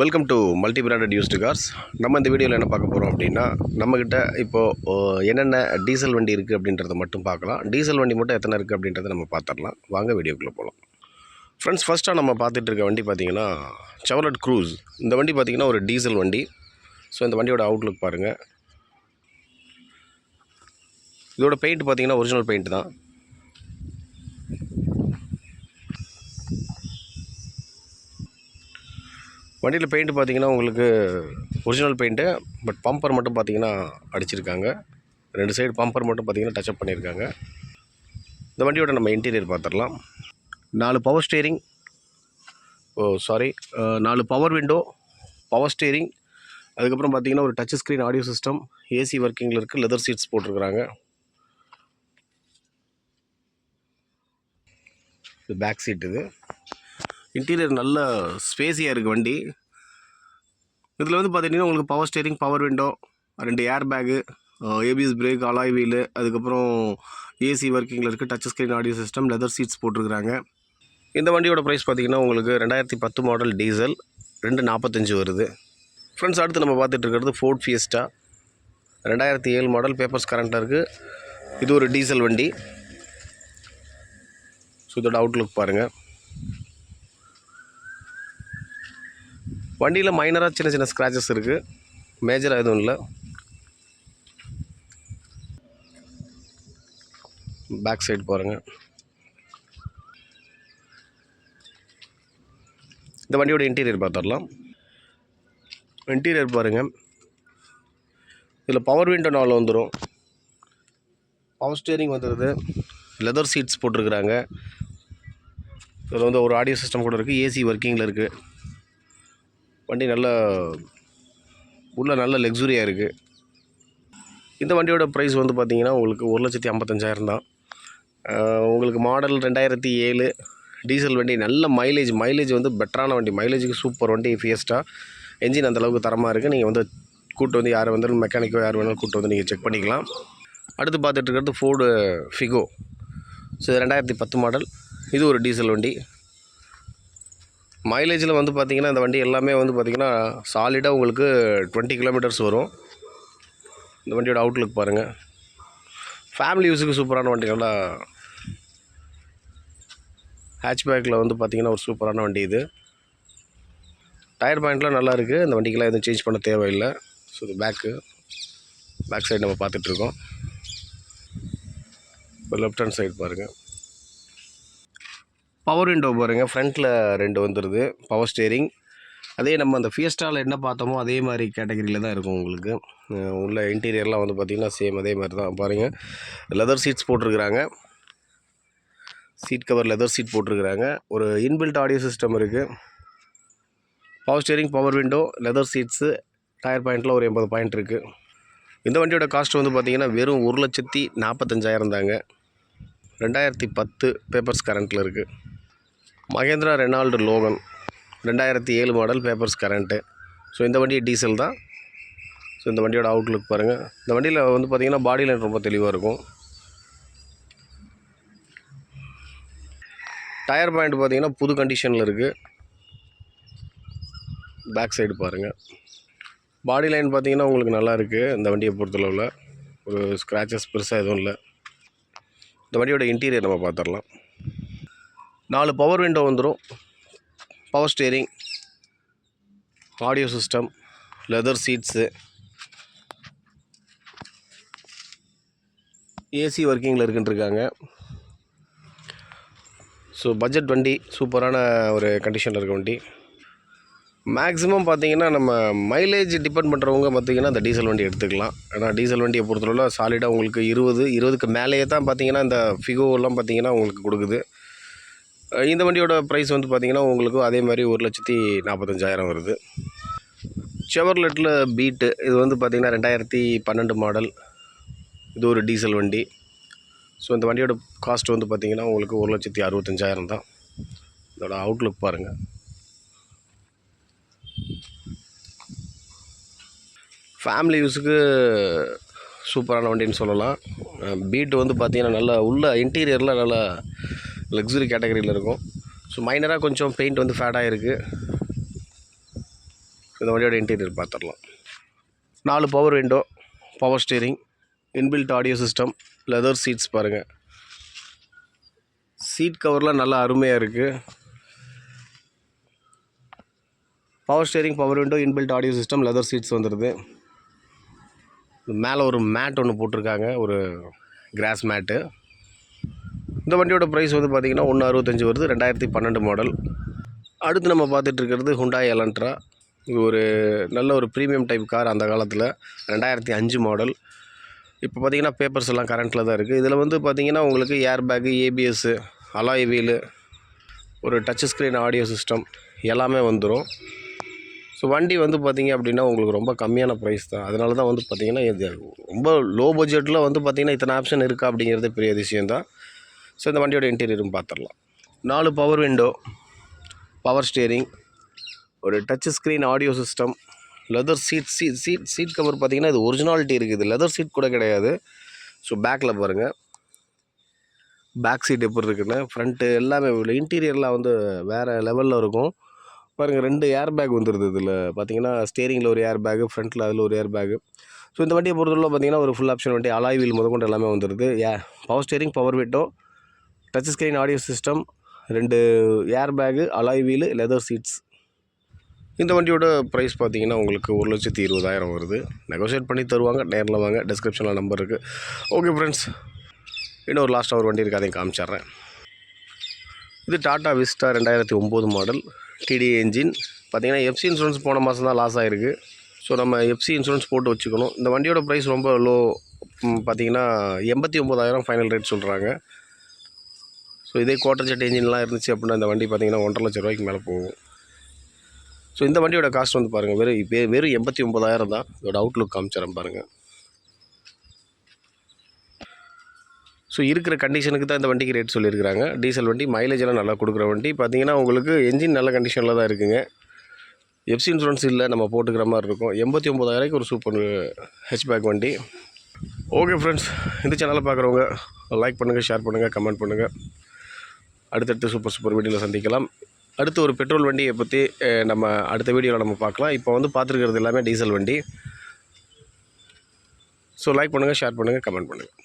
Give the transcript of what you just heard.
Welcome to multi branded used cars நம்ம இந்த வீடியோவில் என்ன பார்க்க போகிறோம் அப்படின்னா நம்மக்கிட்ட இப்போது என்னென்ன டீசல் வண்டி இருக்குது அப்படின்றத மட்டும் பார்க்கலாம். டீசல் வண்டி மட்டும் எத்தனை இருக்குது அப்படின்றத நம்ம பார்த்துடலாம். வாங்க வீடியோக்குள்ளே போகலாம் ஃப்ரெண்ட்ஸ் ஃபஸ்ட்டாக நம்ம பார்த்துட்டு இருக்க வண்டி பார்த்தீங்கன்னா செவலட் க்ரூஸ் இந்த வண்டி பார்த்தீங்கன்னா ஒரு டீசல் வண்டி. ஸோ இந்த வண்டியோட அவுட்லுக் பாருங்கள் இதோட பெயிண்ட் பார்த்தீங்கன்னா ஒரிஜினல் பெயிண்ட் தான். வண்டியில் பெயிண்ட் பார்த்தீங்கன்னா உங்களுக்கு ஒரிஜினல் பெயிண்ட்டு பட் பம்பர் மட்டும் பார்த்தீங்கன்னா அடிச்சிருக்காங்க. ரெண்டு சைடு பம்பர் மட்டும் பார்த்தீங்கன்னா டச்சப் பண்ணியிருக்காங்க இந்த வண்டியோட நம்ம இன்டீரியர் பார்த்துடலாம் நாலு பவர் ஸ்டேரிங் ஓ சாரி நாலு பவர் விண்டோ பவர் ஸ்டேரிங் அதுக்கப்புறம் பார்த்தீங்கன்னா ஒரு touch screen audio system AC ஒர்க்கிங்கில் இருக்குது லெதர் சீட்ஸ் போட்டிருக்கிறாங்க. இது பேக் சீட் இது. இன்டீரியர் நல்ல ஸ்பேஸியாக இருக்குது வண்டி. இதில் வந்து பார்த்தீங்கன்னா உங்களுக்கு பவர் ஸ்டேரிங் பவர் விண்டோ ரெண்டு air bag ABS brake alloy wheel அதுக்கப்புறம் ஏசி ஒர்க்கிங்கில் இருக்குது touch screen audio system leather seats போட்டிருக்கிறாங்க. இந்த வண்டியோட ப்ரைஸ் பார்த்தீங்கன்னா உங்களுக்கு ரெண்டாயிரத்தி பத்து மாடல் டீசல் ரெண்டு நாற்பத்தஞ்சு வருது. ஃப்ரெண்ட்ஸ் அடுத்து நம்ம பார்த்துட்டு இருக்கிறது ஃபோர்ட் ஃபியஸ்டா ரெண்டாயிரத்தி ஏழு மாடல் பேப்பர்ஸ் கரண்ட்டாக இருக்குது இது ஒரு டீசல் வண்டி. ஸோ இதோட அவுட்லுக் பாருங்கள் வண்டியில் மைனராக சின்ன சின்ன ஸ்க்ராச்சஸ் இருக்குது மேஜராக எதுவும் இல்லை. பேக் சைடு பாருங்கள் இந்த வண்டியோட இன்டீரியர் பார்த்துடலாம் இன்டீரியர் பாருங்கள் இதில் பவர் விண்டோ நாலு வந்துடும் பவர் ஸ்டியரிங் வந்துடுது லெதர் சீட்ஸ் போட்டிருக்கிறாங்க. இதில் வந்து ஒரு ஆடியோ சிஸ்டம் கூட இருக்குது ஏசி ஒர்க்கிங்கில் இருக்குது வண்டி நல்லா உள்ளே நல்ல லக்ஸுரியாக இருக்குது இந்த வண்டியோட ப்ரைஸ் வந்து பார்த்தீங்கன்னா உங்களுக்கு ஒரு லட்சத்தி ஐம்பத்தஞ்சாயிரம் தான். உங்களுக்கு மாடல் ரெண்டாயிரத்தி ஏழு டீசல் வண்டி நல்ல மைலேஜ் மைலேஜ் வந்து பெட்டரான வண்டி. மைலேஜுக்கு சூப்பர் வண்டி ஃபியஸ்டா என்ஜின் அந்தளவுக்கு தரமாக இருக்குது நீங்கள் வந்து கூட்டு வந்து யார் வந்தாலும் மெக்கானிக்கோ யார் வேணாலும் கூட்டு வந்து நீங்கள் செக் பண்ணிக்கலாம். அடுத்து பார்த்துட்டு இருக்கிறது ஃபோர்டு ஃபிகோ ஸோ இது ரெண்டாயிரத்தி பத்து மாடல் இது ஒரு டீசல் வண்டி. மைலேஜில் வந்து பார்த்திங்கன்னா இந்த வண்டி எல்லாமே வந்து பார்த்திங்கன்னா சாலிடாக உங்களுக்கு டுவெண்ட்டி கிலோமீட்டர்ஸ் வரும். இந்த வண்டியோட அவுட்லுக் பாருங்கள் ஃபேமிலி யூஸுக்கு சூப்பரான வண்டி நல்லா ஹேட்ச்பேக்கில் வந்து பார்த்திங்கன்னா ஒரு சூப்பரான வண்டி இது. டயர் பாயிண்ட்லாம் நல்லா இருக்குது இந்த வண்டிக்கெலாம் எதுவும் சேஞ்ச் பண்ண தேவையில்லை. ஸோ இது பேக்கு பேக் சைடு நம்ம பார்த்துட்ருக்கோம் இப்போ லெஃப்ட் ஹேண்ட் சைடு பாருங்கள் பவர் விண்டோ பாருங்கள் ஃப்ரண்ட்டில் ரெண்டு வந்துடுது பவர் ஸ்டேரிங் அதே நம்ம அந்த ஃபியஸ்டாவில் என்ன பார்த்தோமோ அதே மாதிரி கேட்டகரியில் தான் இருக்கும் உங்களுக்கு. உள்ள இன்டீரியர்லாம் வந்து பார்த்திங்கன்னா சேம் அதே மாதிரி தான். பாருங்கள் லெதர் சீட்ஸ் போட்டிருக்கிறாங்க. சீட் கவர் லெதர் சீட் போட்டிருக்கிறாங்க. ஒரு இன்பில்ட் ஆடியோ சிஸ்டம் இருக்குது power steering power window leather seats tyre பாயிண்ட்டில் ஒரு எண்பது பாயிண்ட் இருக்குது இந்த வண்டியோட காஸ்ட் வந்து பார்த்திங்கன்னா வெறும் ஒரு லட்சத்தி நாற்பத்தஞ்சாயிரம் தாங்க. ரெண்டாயிரத்தி பத்து பேப்பர்ஸ் கரண்ட்டில் இருக்குது மகேந்திரா ரெனால்டு லோகன். ரெண்டாயிரத்தி ஏழு மாடல் பேப்பர்ஸ் கரண்ட்டு ஸோ இந்த வண்டி டீசல் தான். ஸோ இந்த வண்டியோட அவுட்லுக் பாருங்கள் இந்த வண்டியில் வந்து பார்த்திங்கன்னா பாடி லைன் ரொம்ப தெளிவாக இருக்கும். டயர் பாயிண்ட் பார்த்திங்கன்னா புது கண்டிஷனில் இருக்குது பேக் சைடு பாருங்கள் பாடி லைன் பார்த்திங்கன்னா உங்களுக்கு நல்லா இருக்குது இந்த வண்டியை பொறுத்தளவில். ஒரு ஸ்க்ராச்சஸ் பெருசாக எதுவும் இல்லை. இந்த வண்டியோட இன்டீரியர் நம்ம பார்த்துடலாம் நாலு பவர் விண்டோ வந்துடும் power steering audio system leather seats AC ஒர்க்கிங்கில் இருக்குன்ட்ருக்காங்க ஸோ பட்ஜெட் வண்டி சூப்பரான ஒரு கண்டிஷனில் இருக்க வண்டி. மேக்ஸிமம் பார்த்தீங்கன்னா நம்ம மைலேஜ் டிபெண்ட் பண்ணுறவங்க பார்த்திங்கன்னா இந்த டீசல் வண்டி எடுத்துக்கலாம். ஏன்னா டீசல் வண்டியை பொறுத்தளவில் சாலிடாக உங்களுக்கு இருபது இருபதுக்கு மேலேயே தான் பார்த்தீங்கன்னா இந்த ஃபிகோலாம் பார்த்தீங்கன்னா உங்களுக்கு கொடுக்குது. இந்த வண்டியோட ப்ரைஸ் வந்து பார்த்திங்கன்னா உங்களுக்கும் அதே மாதிரி ஒரு லட்சத்தி நாற்பத்தஞ்சாயிரம் வருது. செவர்லெட்டில் பீட்டு இது வந்து பார்த்திங்கன்னா ரெண்டாயிரத்தி பன்னெண்டு மாடல் இது ஒரு டீசல் வண்டி. ஸோ இந்த வண்டியோட காஸ்ட் வந்து பார்த்திங்கன்னா உங்களுக்கு ஒரு லட்சத்தி அறுபத்தஞ்சாயிரம் தான். இதோட அவுட்லுக் பாருங்கள் ஃபேமிலி யூஸுக்கு சூப்பரான வண்டின்னு சொல்லலாம். பீட் வந்து பார்த்திங்கன்னா நல்லா உள்ள இன்டீரியரில் நல்லா லக்ஸுரி கேட்டகரியில் இருக்கும். ஸோ மைனராக கொஞ்சம் பெயிண்ட் வந்து ஃபேடாக இருக்குது இந்த வண்டியோட இன்டீரியர் பார்த்துடலாம் நாலு power window power steering inbuilt audio system leather seats பாருங்கள் சீட் கவர்லாம் நல்லா அருமையாக இருக்குது power steering power window inbuilt audio system leather seats வந்துடுது மேலே ஒரு மேட் ஒன்று போட்டிருக்காங்க. ஒரு கிராஸ் மேட்டு இந்த வண்டியோட ப்ரைஸ் வந்து பார்த்திங்கன்னா ஒன்று அறுபத்தஞ்சி வருது ரெண்டாயிரத்தி பன்னெண்டு மாடல் அடுத்து நம்ம பார்த்துட்ருக்கிறது ஹுண்டாய் எலன்ட்ரா இது ஒரு நல்ல ஒரு ப்ரீமியம் டைப் கார் அந்த காலத்தில் ரெண்டாயிரத்தி அஞ்சு மாடல் இப்போ பார்த்தீங்கன்னா பேப்பர்ஸ் எல்லாம் கரண்ட்டில் தான் இருக்குது இதில் வந்து பார்த்திங்கன்னா உங்களுக்கு air bag ABS alloy wheel ஒரு டச் ஸ்க்ரீன் ஆடியோ சிஸ்டம் எல்லாமே வந்துடும் ஸோ வண்டி வந்து பார்த்திங்க அப்படின்னா உங்களுக்கு ரொம்ப கம்மியான ப்ரைஸ் தான். அதனால தான் வந்து பார்த்திங்கன்னா இது ரொம்ப லோ பட்ஜெட்டில் வந்து பார்த்திங்கன்னா இத்தனை ஆப்ஷன் இருக்கா அப்படிங்கிறது பெரிய விஷயம் தான் ஸோ இந்த வண்டியோட இன்டீரியரும் பார்த்துடலாம் நாலு பவர் விண்டோ பவர் ஸ்டியரிங் ஒரு touch screen audio system leather seat seat seat seat cover பார்த்தீங்கன்னா இது ஒரிஜினாலிட்டி இருக்குது. லெதர் சீட் கூட கிடையாது. ஸோ பேக்கில் பாருங்கள் பேக் சீட் எப்படி இருக்குன்னு ஃப்ரண்ட்டு எல்லாமே இன்டீரியர்லாம் வந்து வேறு லெவலில் இருக்கும். பாருங்கள் ரெண்டு ஏர் பேக் வந்துடுது இதில் பார்த்தீங்கன்னா ஸ்டேரிங்கில் ஒரு ஏர் பேக்கு ஃப்ரண்ட்டில் அதில் ஒரு ஏர் பேக்கு ஸோ இந்த வண்டியை பொறுத்தவரை பார்த்தீங்கன்னா ஒரு ஃபுல் ஆப்ஷன் வண்டி அலாய் வீல் முதற்கொண்டு எல்லாமே வந்துடுது ஏ power steering power window touch screen audio system ரெண்டு air bag alloy wheel leather seats இந்த வண்டியோட ப்ரைஸ் பார்த்தீங்கன்னா உங்களுக்கு ஒரு லட்சத்தி இருபதாயிரம் வருது. நெகோஷியேட் பண்ணி தருவாங்க நேரில் வாங்க டிஸ்கிரிப்ஷனில் நம்பர் இருக்குது ஓகே ஃப்ரெண்ட்ஸ் இன்னொரு லாஸ்ட்டாக ஒரு வண்டி இருக்குது அதையும் காமிச்சிட்றேன். இது டாடா விஸ்டா ரெண்டாயிரத்தி ஒம்பது மாடல் டிடி என்ஜின் பார்த்தீங்கன்னா எஃப்சி இன்சூரன்ஸ் போன மாதம் தான் லாஸ் ஆகிருக்கு ஸோ நம்ம எஃப்சி இன்சூரன்ஸ் போட்டு வச்சுக்கணும். இந்த வண்டியோட ப்ரைஸ் ரொம்ப லோ பார்த்தீங்கன்னா எண்பத்தி ஒம்பதாயிரம் ஃபைனல் ரேட் சொல்கிறாங்க ஸோ இதே குவார்டர் ஜெட் இன்ஜின்லாம் இருந்துச்சு அப்படின்னா இந்த வண்டி பார்த்தீங்கன்னா ஒன்றரை லட்ச ரூபாய்க்கு மேலே போகும். ஸோ இந்த வண்டியோட காஸ்ட் வந்து பாருங்கள் வெறும் இப்போ வெறும் எண்பத்தி ஒம்பதாயிரம் தான் இதோட அவுட்லுக் காமிச்சிடறேன் பாருங்கள் ஸோ இருக்கிற கண்டிஷனுக்கு தான் இந்த வண்டிக்கு ரேட் சொல்லியிருக்கிறாங்க. டீசல் வண்டி மைலேஜ் எல்லாம் நல்லா கொடுக்குற வண்டி. பார்த்தீங்கன்னா உங்களுக்கு என்ஜின் நல்ல கண்டிஷனில் தான் இருக்குங்க. எஃப்சி இன்சூரன்ஸ் இல்லை நம்ம போட்டுக்கிற மாதிரி இருக்கும். எண்பத்தி ஒம்பதாயிரக்கு ஒரு சூப்பர் ஹெச்பேக் வண்டி. ஓகே ஃப்ரெண்ட்ஸ் இந்த சேனலை பார்க்குறவங்க லைக் பண்ணுங்கள் ஷேர் பண்ணுங்கள் கமெண்ட் பண்ணுங்கள் அடுத்தடுத்து சூப்பர் சூப்பர் வீடியோவில் சந்திக்கலாம். அடுத்து ஒரு பெட்ரோல் வண்டியை பற்றி நம்ம அடுத்த வீடியோவில் நம்ம பார்க்கலாம். இப்போ வந்து பார்த்துருக்கிறது எல்லாமே டீசல் வண்டி. ஸோ லைக் பண்ணுங்கள் ஷேர் பண்ணுங்கள் கமெண்ட் பண்ணுங்கள்